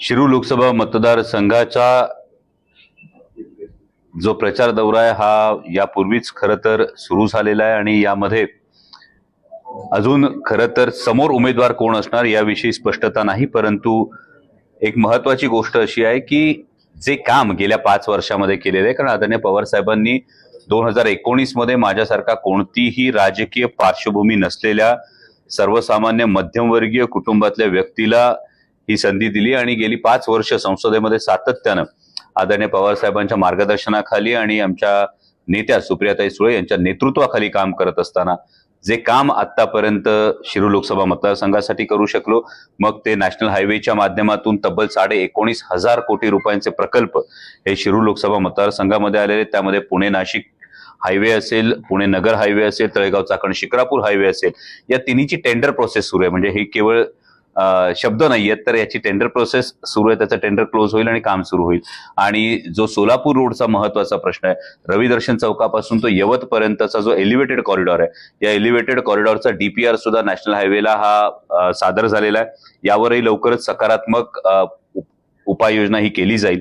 शिरू लोकसभा मतदारसंघाचा जो प्रचार दौरा आहे हा यापूर्वीच खरं तर सुरू झालेला आहे आणि यामध्ये अजून खरं तर समोर उमेदवार कोण असणार याविषयी स्पष्टता नाही परंतु एक महत्वाची गोष्ट अशी आहे की जे काम गेल्या पाच वर्षामध्ये केलेलं आहे कारण आदरणीय पवार साहेबांनी दोन हजार एकोणीसमध्ये माझ्यासारखा कोणतीही राजकीय पार्श्वभूमी नसलेल्या सर्वसामान्य मध्यमवर्गीय कुटुंबातल्या व्यक्तीला ही संधी दिली आणि गेली पाच वर्ष संसदेमध्ये सातत्यानं आदरणीय पवार साहेबांच्या मार्गदर्शनाखाली आणि आमच्या नेत्या सुप्रियाताई सुळे यांच्या नेतृत्वाखाली काम करत असताना जे काम आतापर्यंत शिरू लोकसभा मतदारसंघासाठी करू शकलो मग ते नॅशनल हायवेच्या माध्यमातून तब्बल साडे एकोणीस हजार कोटी रुपयांचे प्रकल्प हे शिरू लोकसभा मतदारसंघामध्ये आलेले त्यामध्ये पुणे नाशिक हायवे असेल पुणे नगर हायवे असेल तळेगाव चाकण शिक्रापूर हायवे असेल या तिन्हीची टेंडर प्रोसेस सुरू आहे. म्हणजे हे केवळ शब्द नाही आहेत तर याची टेंडर प्रोसेस सुरू आहे त्याचं टेंडर क्लोज होईल आणि काम सुरू होईल. आणि जो सोलापूर रोडचा महत्त्वाचा प्रश्न आहे रविदर्शन चौकापासून तो यवतपर्यंतचा जो एलिव्हेटेड कॉरिडॉर आहे या एलिव्हेटेड कॉरिडॉरचा डीपीआर सुद्धा नॅशनल हायवेला हा सादर झालेला आहे. यावरही लवकरच सकारात्मक उप- उपाययोजना ही केली जाईल.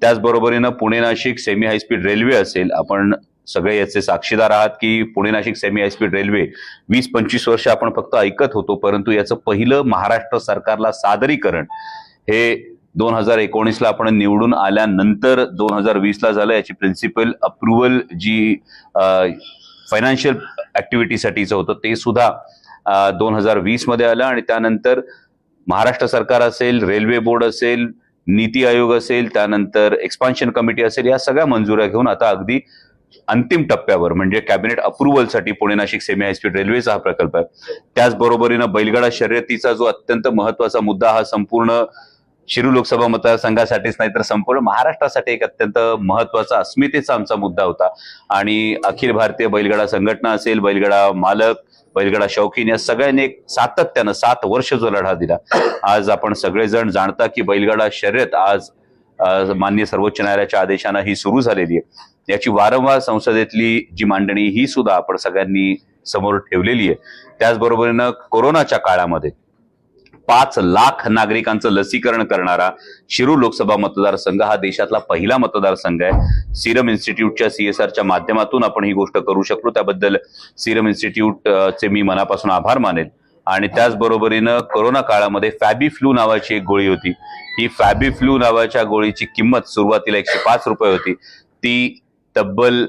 त्याचबरोबरीनं Pune Nashik semi high speed railway असेल आपण सगळे याचे साक्षीदार आहात की Pune Nashik semi high speed railway वीस पंचवीस वर्ष आपण फक्त ऐकत होतो परंतु याचं पहिलं महाराष्ट्र सरकारला सादरीकरण हे दोन हजार एकोणीसला आपण निवडून आल्यानंतर दोन हजार वीसला झालं. याची प्रिन्सिपल अप्रुव्हल जी फायनान्शियल ॲक्टिव्हिटीसाठीचं होतं ते सुद्धा दोन हजार वीसमध्ये आलं. आणि त्यानंतर महाराष्ट्र सरकार असेल रेल्वे बोर्ड असेल नीती आयोग असेल त्यानंतर एक्सपान्शन कमिटी असेल या सगळ्या मंजुऱ्या घेऊन आता अगदी अंतिम टप्प्यावर म्हणजे cabinet अप्रुव्हलसाठी Pune Nashik semi high speed रेल्वेचा हा प्रकल्प आहे. त्याचबरोबरीनं बैलगाडा शर्यतीचा जो अत्यंत महत्त्वाचा मुद्दा हा संपूर्ण शिरू लोकसभा मतदारसंघासाठीच नाही तर संपूर्ण महाराष्ट्रासाठी एक अत्यंत महत्त्वाचा अस्मितेचा आमचा मुद्दा होता. आणि अखिल भारतीय बैलगाडा संघटना असेल बैलगाडा मालक बैलगाडा शौकीन या सगळ्यांनी एक सातत्यानं सात वर्ष जो लढा दिला. आज आपण सगळेजण जाणता की बैलगाडा शर्यत आज मान्य माननीय सर्वोच्च न्यायालयाच्या आदेशानं ही सुरू झालेली आहे. याची वारंवार संसदेतली जी मांडणी ही सुद्धा आपण सगळ्यांनी समोर ठेवलेली आहे. त्याचबरोबरीनं कोरोनाच्या काळामध्ये पाच लाख नागरिकांचं लसीकरण करणारा शिरूर लोकसभा मतदारसंघ हा देशातला पहिला मतदारसंघ आहे. सिरम इन्स्टिट्यूटच्या सीएसआरच्या माध्यमातून आपण ही गोष्ट करू शकलो त्याबद्दल सिरम इन्स्टिट्यूट चे मी मनापासून आभार मानेल. आणि त्याचबरोबरीनं कोरोना काळामध्ये फॅबी फ्लू नावाची एक गोळी होती. ही फॅबी फ्लू नावाच्या गोळीची किंमत सुरुवातीला एकशे पाच रुपये होती. ती तब्बल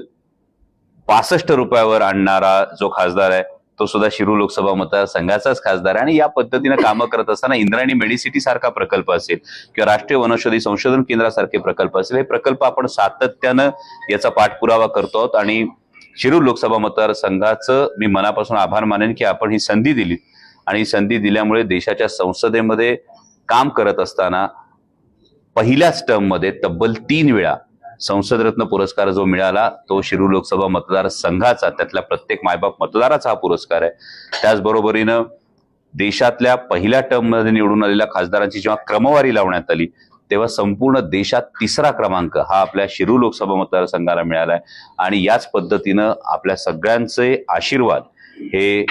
पासष्ट रुपयावर आणणारा जो खासदार आहे तो सुद्धा शिरू लोकसभा मतदारसंघाचाच खासदार आहे. आणि या पद्धतीनं कामं करत असताना इंद्रायणी मेडिसिटी सारखा प्रकल्प असेल किंवा राष्ट्रीय वनौषधी संशोधन केंद्रासारखे प्रकल्प असेल हे प्रकल्प आपण सातत्यानं याचा पाठपुरावा करतो आहोत. आणि शिरूर लोकसभा मतदारसंघाचं मी मनापासून आभार मानेन की आपण ही संधी दिली आणि संधी दिल्यामुळे देशाच्या संसदेमध्ये काम करत असताना पहिल्याच टर्ममध्ये तब्बल तीन वेळा संसदरत्न पुरस्कार जो मिळाला तो शिरूर लोकसभा मतदारसंघाचा त्यातल्या प्रत्येक मायबाप मतदाराचा हा पुरस्कार आहे. त्याचबरोबरीनं देशातल्या पहिल्या टर्ममध्ये निवडून आलेल्या खासदारांची जेव्हा क्रमवारी लावण्यात आली तेव्हा संपूर्ण देशात तिसरा क्रमांक हा आपल्या शिरू लोकसभा मतदारसंघाला मिळालाय. आणि याच पद्धतीनं आपल्या सगळ्यांचे आशीर्वाद हे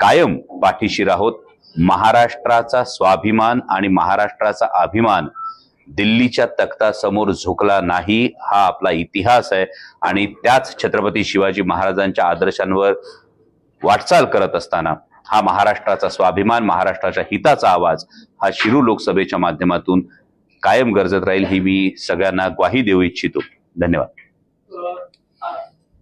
कायम पाठीशी राहोत. महाराष्ट्राचा स्वाभिमान आणि महाराष्ट्राचा अभिमान दिल्लीच्या तख्तासमोर झुकला नाही हा आपला इतिहास आहे. आणि त्याच छत्रपती शिवाजी महाराजांच्या आदर्शांवर वाटचाल करत असताना हा महाराष्ट्राचा स्वाभिमान महाराष्ट्राच्या हिताचा आवाज हा शिरू लोकसभेच्या माध्यमातून कायम गरजत राहील ही मी सगळ्यांना ग्वाही देऊ इच्छितो. धन्यवाद. अ,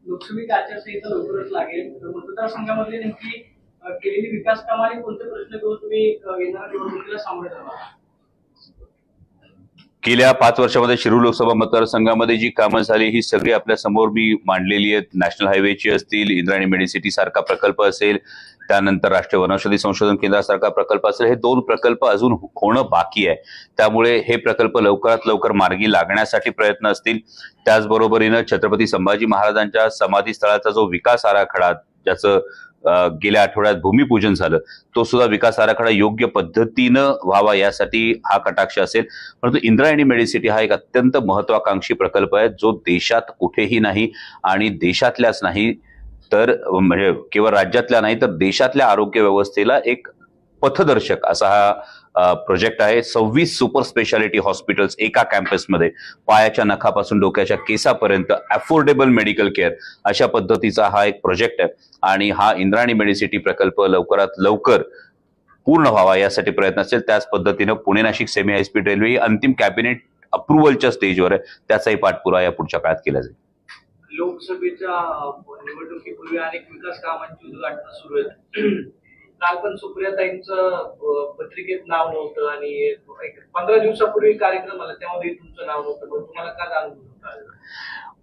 लोकसभेची आचारसंहिता लवकरच लागेल. मतदारसंघामध्ये नेमकी केलेली विकास कामाने कोणते प्रश्न घेऊन तुम्ही येणाऱ्या निवडणुकीला सामोरे जाणार गेल्या पाच वर्षामध्ये शिरूर लोकसभा मतदारसंघामध्ये जी कामं झाली ही सगळी आपल्यासमोर मी मांडलेली आहेत. नॅशनल हायवेची असतील इंद्रायणी मेडिसिटी सारखा प्रकल्प असेल त्यानंतर राष्ट्रीय वनौषधी संशोधन केंद्रासारखा प्रकल्प असेल हे दोन प्रकल्प अजून होणं बाकी आहे. त्यामुळे हे प्रकल्प लवकरात लवकर मार्गी लागण्यासाठी प्रयत्न असतील. त्याचबरोबरीनं छत्रपती संभाजी महाराजांच्या समाधी स्थळाचा जो विकास आराखडा ज्याचं गेल्या आठवड्यात भूमिपूजन झालं तो सुद्धा विकास आराखडा योग्य पद्धतीनं व्हावा यासाठी हा कटाक्ष असेल. परंतु इंद्रायणी मेडिसिटी हा एक अत्यंत महत्वाकांक्षी प्रकल्प आहे जो देशात कुठेही नाही आणि देशातल्याच नाही तर म्हणजे केवळ राज्यातल्या नाही तर देशातल्या आरोग्य व्यवस्थेला एक पथदर्शक असा हा प्रोजेक्ट आहे. सव्वीस सुपर स्पेशालिटी हॉस्पिटल्स एका कॅम्पसमध्ये पायाच्या नखापासून डोक्याच्या केसापर्यंत अफोर्डेबल मेडिकल केअर अशा पद्धतीचा हा एक प्रोजेक्ट आहे. आणि हा इंद्राणी मेडिसिटी प्रकल्प लवकरात लवकर पूर्ण व्हावा यासाठी प्रयत्न असेल. त्याच पद्धतीनं Pune Nashik semi high speed railway ही अंतिम कॅबिनेट अप्रुव्हलच्या स्टेजवर आहे. त्याचाही पाठपुरावा या पुढच्या काळात केला जाईल. लोकसभेच्या निवडणुकीपूर्वी अनेक विकास कामांची उद्घाटन सुरू आहेत. काल पण सुप्रियाताईंचं पत्रिकेत नाव नव्हतं आणि पंधरा दिवसापूर्वी कार्यक्रम आला त्यामध्ये तुमचं नाव नव्हतं. पण तुम्हाला का जाणून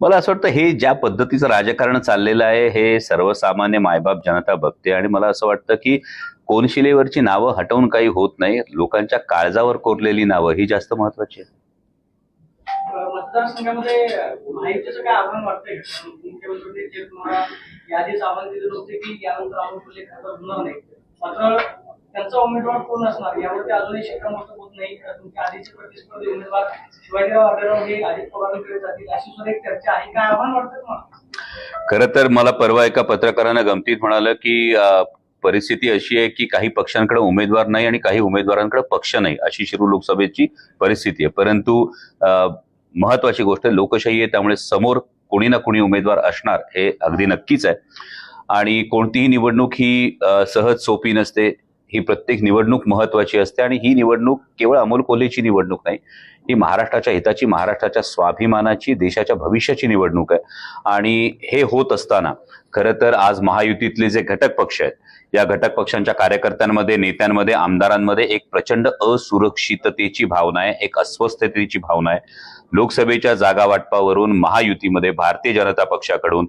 मला असं वाटतं हे ज्या पद्धतीचं राजकारण चाललेलं आहे हे सर्वसामान्य मायबाप जनता बघते. आणि मला असं वाटतं की कोनशिलेवरची नावं हटवून काही होत नाही. लोकांच्या काळजावर कोरलेली नावं ही जास्त महत्वाची आहेत मतदारसंघामध्ये माहितीचं काय आव्हान वाटतंय? मुख्यमंत्र्यांनी जे तुम्हाला यादीच आव्हान दिलेलं होते की यानंतर आपण कुठले खातं होणार नाही मात्र त्यांचा उमेदवार कोण असणार? यावरती अजूनही शिक्कामोर्तब होत नाही. तर तुमच्या आधीचे प्रतिस्पर्धी उमेदवार शिवाजीराव आढळराव हे अजित पवारांकडे जातील अशी सुद्धा एक चर्चा आहे. काय आव्हान वाटतं तुम्हाला? खरं तर मला परवा एका पत्रकारानं गमतीत म्हणालं की परिस्थिती अशी आहे की काही पक्षांकडे उमेदवार नाही आणि काही उमेदवारांकडे पक्ष नाही अशी शिरू लोकसभेची परिस्थिती आहे. परंतु महत्वाची गोष्ट लोकशाही आहे त्यामुळे समोर कोणी ना कोणी उमेदवार असणार हे अगदी नक्कीच आहे. आणि कोणतीही निवडणूक ही सहज सोपी नसते. ही प्रत्येक निवडणूक महत्वाची असते आणि ही निवडणूक केवळ अमोल कोल्हेची निवडणूक नाही ही महाराष्ट्राच्या हिताची महाराष्ट्राच्या स्वाभिमानाची देशाच्या भविष्याची निवडणूक आहे. आणि हे होत असताना खरं तर आज महायुतीतले जे घटक पक्ष आहेत या घटक पक्षांच्या कार्यकर्त्यांमध्ये नेत्यांमध्ये आमदारांमध्ये एक प्रचंड असुरक्षिततेची भावना आहे एक अस्वस्थतेची भावना आहे. लोकसभेच्या जागा वाटपावरून महायुतीमध्ये भारतीय जनता पक्षाकडून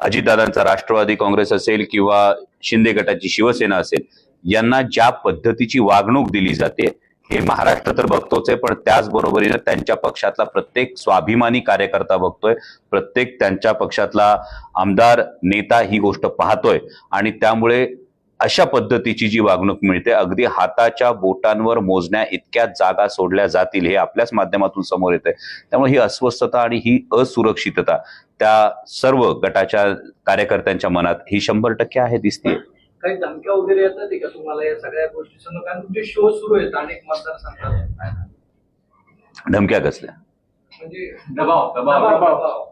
अजितदादांचा राष्ट्रवादी काँग्रेस असेल किंवा शिंदे गटाची शिवसेना असेल यांना ज्या पद्धतीची वागणूक दिली जाते हे महाराष्ट्र तर बघतोच आहे पण त्याचबरोबरीनं त्यांच्या पक्षातला प्रत्येक स्वाभिमानी कार्यकर्ता बघतोय प्रत्येक त्यांच्या पक्षातला आमदार नेता ही गोष्ट पाहतोय. आणि त्यामुळे अशा पद्धतीची जी वागणूक मिळते अगदी हाताच्या बोटांवर मोजण्या इतक्या जागा सोडल्या जातील हे आपल्याच माध्यमातून समोर येते त्यामुळे ही अस्वस्थता आणि ही असुरक्षितता त्या सर्व गटाच्या कार्यकर्त्यांच्या मनात ही शंभर टक्के आहे दिसते काही धमक्या वगैरे येतात का तुम्हाला या सगळ्या गोष्टी समोर? कारण तुमचे शो सुरू आहेत अनेक मतदारसंघात. धमक्या कसल्या? म्हणजे दबाव. दबाव दबाव.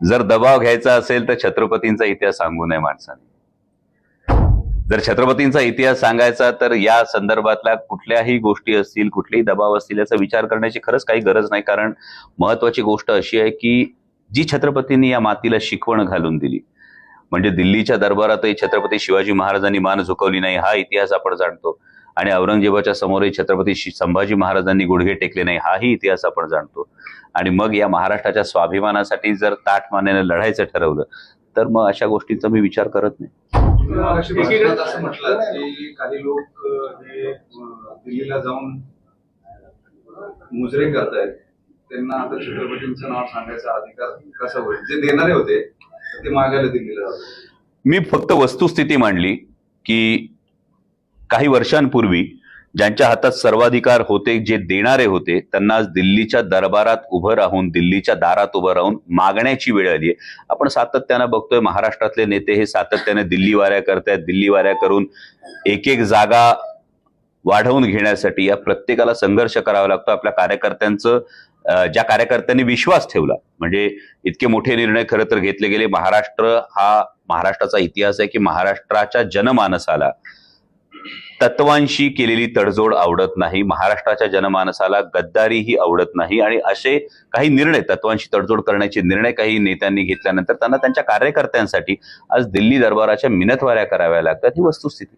जर दबाव घ्यायचा असेल तर छत्रपतींचा इतिहास सांगू नये माणसाने. जर छत्रपतींचा इतिहास सांगायचा तर या संदर्भातल्या कुठल्याही गोष्टी असतील कुठलेही दबाव असतील याचा विचार करण्याची खरंच काही गरज नाही. कारण महत्वाची गोष्ट अशी आहे की जी छत्रपतींनी या मातीला शिकवण घालून दिली म्हणजे दिल्लीच्या दरबारातही छत्रपती शिवाजी महाराजांनी मान झुकवली नाही हा इतिहास आपण जाणतो. आणि औरंगजेबाच्या समोरही छत्रपती संभाजी महाराजांनी गुडघे टेकले नाही हाही इतिहास आपण जाणतो. आणि मग या महाराष्ट्राच्या स्वाभिमानासाठी जर ताठ लढायचं ठरवलं तर मग अशा गोष्टींचा मी विचार करत नाही. असं म्हटलं की काही लोक हे दिल्लीला जाऊन मुजरे करतायत त्यांना आता छत्रपतींचं नाव सांगायचा अधिकार कसा होईल? जे देणारे होते ते मागायला दिल्लीला मी फक्त वस्तुस्थिती मांडली की काही वर्षांपूर्वी ज्यांच्या हातात सर्वाधिकार होते जे देणारे होते त्यांना आज दिल्लीच्या दरबारात उभं राहून दिल्लीच्या दारात उभं राहून मागण्याची वेळ आली आहे. आपण सातत्यानं बघतोय महाराष्ट्रातले नेते हे सातत्याने दिल्ली वाऱ्या करतायत. दिल्ली वाऱ्या करून एक एक जागा वाढवून घेण्यासाठी या प्रत्येकाला संघर्ष करावा लागतो. आपल्या कार्यकर्त्यांचं ज्या कार्यकर्त्यांनी विश्वास ठेवला म्हणजे इतके मोठे निर्णय खरं तर घेतले गेले. महाराष्ट्र हा महाराष्ट्राचा इतिहास आहे की महाराष्ट्राच्या जनमानसाला तत्वांशी केलेली तडजोड आवडत नाही. महाराष्ट्राच्या जनमानसाला गद्दारी ही आवडत नाही आणि असे काही निर्णय तत्वांशी तडजोड करण्याचे निर्णय काही नेत्यांनी घेतल्यानंतर त्यांना त्यांच्या कार्यकर्त्यांसाठी आज दिल्ली दरबाराच्या मिनतवाऱ्या कराव्या लागतात. ही वस्तुस्थिती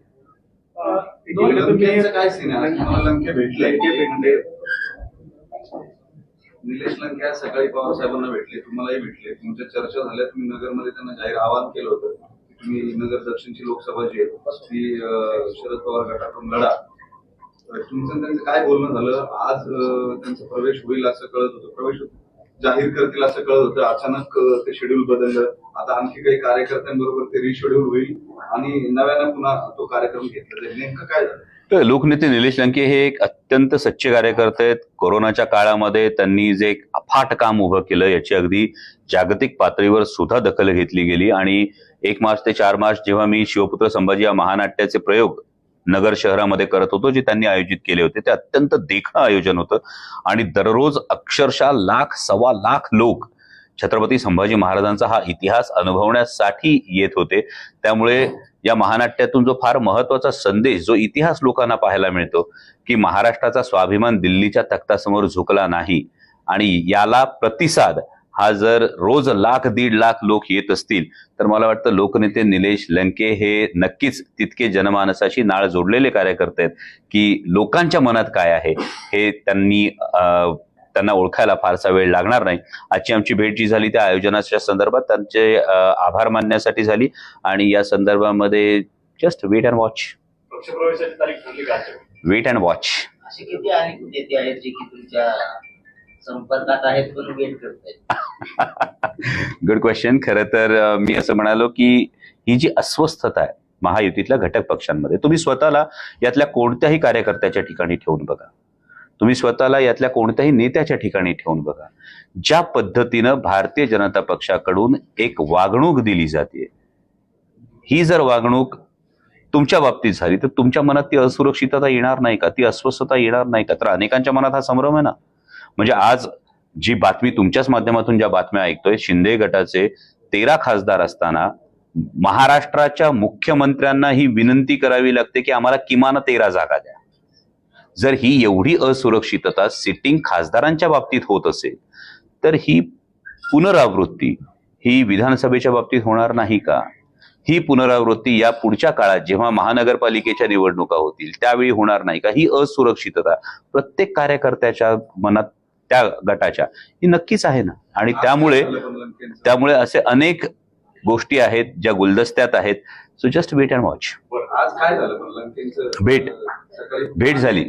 निलेश लंके सकाळी पवार साहेबांना भेटले. तुम्हालाही भेटले. तुमच्या चर्चा झाल्या. तुम्ही नगरमध्ये त्यांना जाहीर आवाहन केलं होतं. तुम्ही नगर दक्षिणची लोकसभा जी आहे ती शरद पवार गटातून लढा. तुमचं त्यांचं काय बोलणं झालं? आज त्यांचा प्रवेश होईल असं कळत होतं. प्रवेश होतो. जाहीर करतील असं कळत होतं. अचानक ते शेड्यूल बदललं. आता आणखी काही कार्यकर्त्यांबरोबर ते रिशेड्यूल होईल आणि नव्यानं पुन्हा तो कार्यक्रम घेतला जाईल. नेमकं काय झालं? लोकनेते निलेश लंके हे एक अत्यंत सच्चे कार्यकर्ते आहेत. कोरोनाच्या काळामध्ये त्यांनी जे एक अफाट काम उभं केलं याची अगदी जागतिक पातळीवर सुद्धा दखल घेतली गेली. आणि एक मार्च ते चार मार्च जेव्हा मी शिवपुत्र संभाजी या महानाट्याचे प्रयोग नगर शहरामध्ये करत होतो जे त्यांनी आयोजित केले होते. ते अत्यंत देखणं आयोजन होतं. आणि दररोज अक्षरशः लाख सव्वा लाख लोक छत्रपती संभाजी महाराजांचा हा इतिहास अनुभवण्यासाठी येत होते. त्यामुळे या महानाट्यातून जो फार महत्त्वाचा संदेश जो इतिहास लोकांना पाहायला मिळतो की महाराष्ट्राचा स्वाभिमान दिल्लीच्या तख्तासमोर झुकला नाही आणि याला प्रतिसाद हा जर रोज लाख दीड लाख लोक येत असतील तर मला वाटतं लोकनेते निलेश लंके हे नक्कीच तितके जनमानसाशी नाळ जोडलेले कार्यकर्ते आहेत की लोकांच्या मनात काय आहे हे त्यांनी त्यांना ओळखायला फारसा वेळ लागणार नाही. आजची आमची भेट जी झाली त्या आयोजनाच्या संदर्भात त्यांचे आभार मानण्यासाठी झाली आणि या संदर्भामध्ये just wait and watch wait and watch असे किती आणि नेते आहेत जे की तुमच्या संपर्कात आहेत पण वेट करतायत? गुड क्वेश्चन खरं तर मी असं म्हणालो की ही जी अस्वस्थता आहे महायुतीतल्या घटक पक्षांमध्ये तुम्ही स्वतःला यातल्या कोणत्याही कार्यकर्त्याच्या ठिकाणी ठेवून बघा. तुम्ही स्वतःला यातल्या कोणत्याही नेत्याच्या ठिकाणी ठेवून बघा. ज्या पद्धतीनं भारतीय जनता पक्षाकडून एक वागणूक दिली जाते ही जर वागणूक तुमच्या बाबतीत झाली तर तुमच्या मनात ती असुरक्षितता येणार नाही का? ती अस्वस्थता येणार नाही का? तर अनेकांच्या मनात हा संभ्रम आहे ना. म्हणजे आज जी बातमी तुमच्याच माध्यमातून ज्या बातम्या ऐकतोय शिंदे गटाचे तेरा खासदार असताना महाराष्ट्राच्या मुख्यमंत्र्यांना ही विनंती करावी लागते की आम्हाला किमान तेरा जागा द्या. जर ही एवढी असुरक्षितता सिटिंग खासदारांच्या बाबतीत होत असेल तर ही पुनरावृत्ती ही विधानसभेच्या बाबतीत होणार नाही का? ही पुनरावृत्ती या पुढच्या काळात जेव्हा महानगरपालिकेच्या निवडणुका होतील त्यावेळी होणार नाही का? ही असुरक्षितता प्रत्येक कार्यकर्त्याच्या मनात त्या गटाच्या. ही नक्कीच आहे ना. आणि त्यामुळे? त्यामुळे असे अनेक गोष्टी आहेत ज्या गुलदस्त्यात आहेत. So just wait and watch आज काय झालं? पण लंकेंचं भेट. भेट झाली.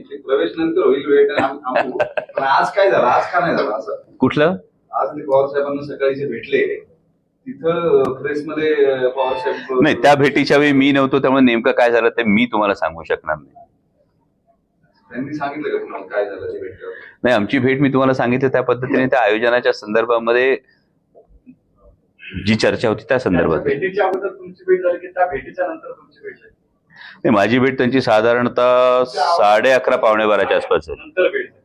कुठलं? आज ते पवार साहेबांना सकाळी जे भेटले तिथं प्रेसमध्ये पवार साहेब नाही त्या भेटीच्या वेळी मी नव्हतो त्यामुळे नेमकं काय झालं ते मी तुम्हाला सांगू शकणार नाही. त्यांनी सांगितलं का तुम्हाला काय झालं ते भेटल्यावर? नाही आमची भेट मी तुम्हाला सांगितलं त्या पद्धतीने त्या आयोजनाच्या संदर्भामध्ये जी चर्चा होती त्या संदर्भात भेटीच्या अगोदर तुमची भेट झाली की त्या भेटीच्या नंतर तुमची भेट झाली? नाही माझी भेट त्यांची साधारणतः साडे अकरा पावणे बाराच्या आसपास आहे नंतर भेट झाली.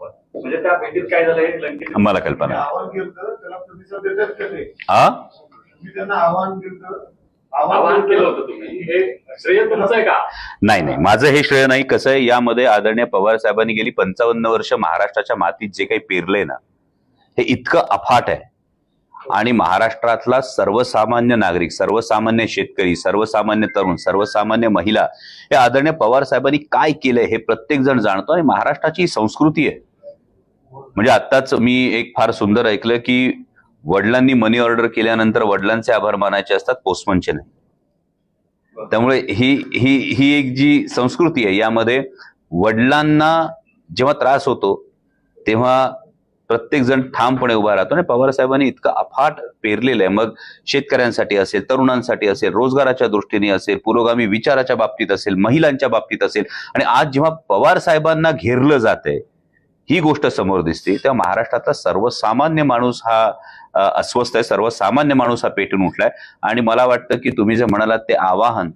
बरं. म्हणजे त्या भेटीत काय झालं हे लंकेत मला कल्पना. आहे. आव्हान केलं त्याला प्रतिसाद देतात का ते? हा मी त्यांना आव्हान केलं आवाहन केलं होतं तुम्ही. हे श्रेय तुमचं आहे का? नाही नाही. माझं हे श्रेय नाही. कसं आहे यामध्ये आदरणीय पवार साहेबांनी गेली पंचावन्न वर्ष महाराष्ट्राच्या मातीत जे काही पेरलंय ना हे इतकं अफाट आहे. आणि महाराष्ट्रातला सर्वसामान्य नागरिक सर्वसामान्य शेतकरी सर्वसामान्य तरुण सर्वसामान्य महिला हे आदरणीय पवार साहेबांनी काय केलंय हे प्रत्येक जण जाणतो आणि महाराष्ट्राची संस्कृती आहे. म्हणजे आत्ताच मी एक फार सुंदर ऐकलं की वडिलांनी मनी ऑर्डर केल्यानंतर वडिलांचे आभार मानायचे असतात पोस्टमनचे नाही. त्यामुळे ही ही ही एक जी संस्कृती आहे यामध्ये वडिलांना जेव्हा त्रास होतो तेव्हा प्रत्येक जण ठामपणे उभा राहतो. आणि पवार साहेबांनी इतकं अफाट पेरलेलं आहे. मग शेतकऱ्यांसाठी असेल तरुणांसाठी असेल रोजगाराच्या दृष्टीने असेल पुरोगामी विचाराच्या बाबतीत असेल महिलांच्या बाबतीत असेल. आणि आज जेव्हा पवार साहेबांना घेरलं जात ही गोष्ट समोर दिसते तेव्हा महाराष्ट्रातला सर्वसामान्य माणूस हा अस्वस्थ आहे सर्वसामान्य माणूस हा पेटून उठलाय. आणि मला वाटतं की तुम्ही जे म्हणालात ते आवाहन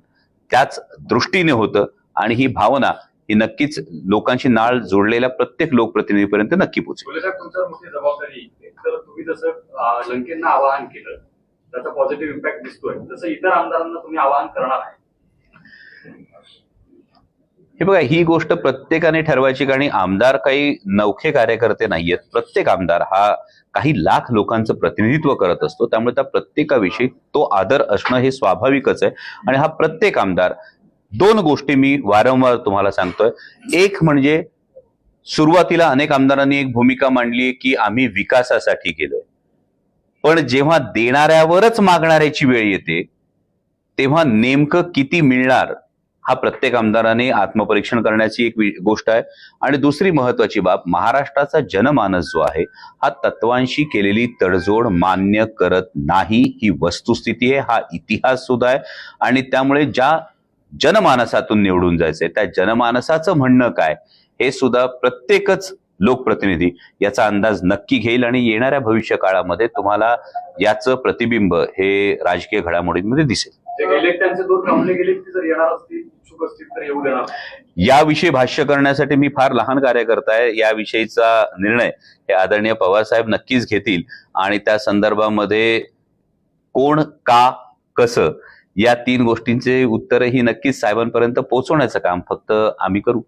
त्याच दृष्टीने होतं. आणि ही भावना ही नक्कीच लोकांची नाळ जोडलेल्या प्रत्येक लोकप्रतिनिधीपर्यंत नक्की पोहोचेल. जबाबदारी तुम्ही जसं लंकेंना आवाहन केलं त्याचा पॉझिटिव्ह इम्पॅक्ट दिसतोय. तसं इतर आमदारांना तुम्ही आवाहन करणार आहे. हे बघा ही गोष्ट प्रत्येकाने ठरवायची कारण आमदार काही नवखे कार्यकर्ते नाहीयेत. प्रत्येक आमदार हा काही लाख लोकांचं प्रतिनिधित्व करत असतो. त्यामुळे त्या प्रत्येकाविषयी तो आदर असणं हे स्वाभाविकच आहे. आणि हा प्रत्येक आमदार दोन गोष्टी मी वारंवार तुम्हाला सांगतोय. एक म्हणजे सुरुवातीला अनेक आमदारांनी एक भूमिका मांडली की आम्ही विकासासाठी गेलोय. पण जेव्हा देणाऱ्यावरच मागणाऱ्याची वेळ येते तेव्हा नेमकं किती मिळणार हा प्रत्येक आमदाराने आत्मपरीक्षण करण्याची एक गोष्ट आहे. आणि दुसरी महत्वाची बाब महाराष्ट्राचा जनमानस जो आहे हा तत्वांशी केलेली तडजोड मान्य करत नाही ही वस्तुस्थिती आहे हा इतिहास सुद्धा आहे. आणि त्यामुळे ज्या जनमानसातून निवडून जायचंय त्या जनमानसाचं म्हणणं काय हे सुद्धा प्रत्येकच लोकप्रतिनिधी याचा अंदाज नक्की घेईल. आणि येणाऱ्या भविष्य काळामध्ये तुम्हाला याचं प्रतिबिंब हे राजकीय घडामोडींमध्ये दिसेल. जे गेले त्यांचे गेले की जर येणार असतील इच्छुक असतील तर येऊ देणार नाही. याविषयी भाष्य करण्यासाठी मी फार लहान कार्यकर्ता आहे. याविषयीचा निर्णय हे आदरणीय पवारसाहेब नक्कीच घेतील. आणि त्या संदर्भामध्ये कोण का कसं या तीन गोष्टींचे उत्तरही नक्कीच साहेबांपर्यंत पोहोचवण्याचं काम फक्त आम्ही करू.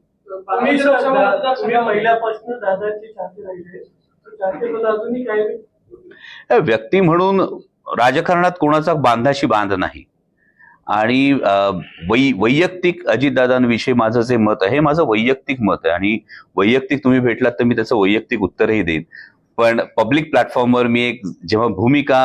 व्यक्ती म्हणून राजकारणात कोणाचा बांधाशी बांध नाही. आणि वै वैयक्तिक अजितदादांविषयी माझं जे मत आहे हे माझं वैयक्तिक मत आहे. आणि वैयक्तिक तुम्ही भेटलात तर मी त्याचं वैयक्तिक उत्तरही देईन. पण पब्लिक प्लॅटफॉर्मवर मी एक जेव्हा भूमिका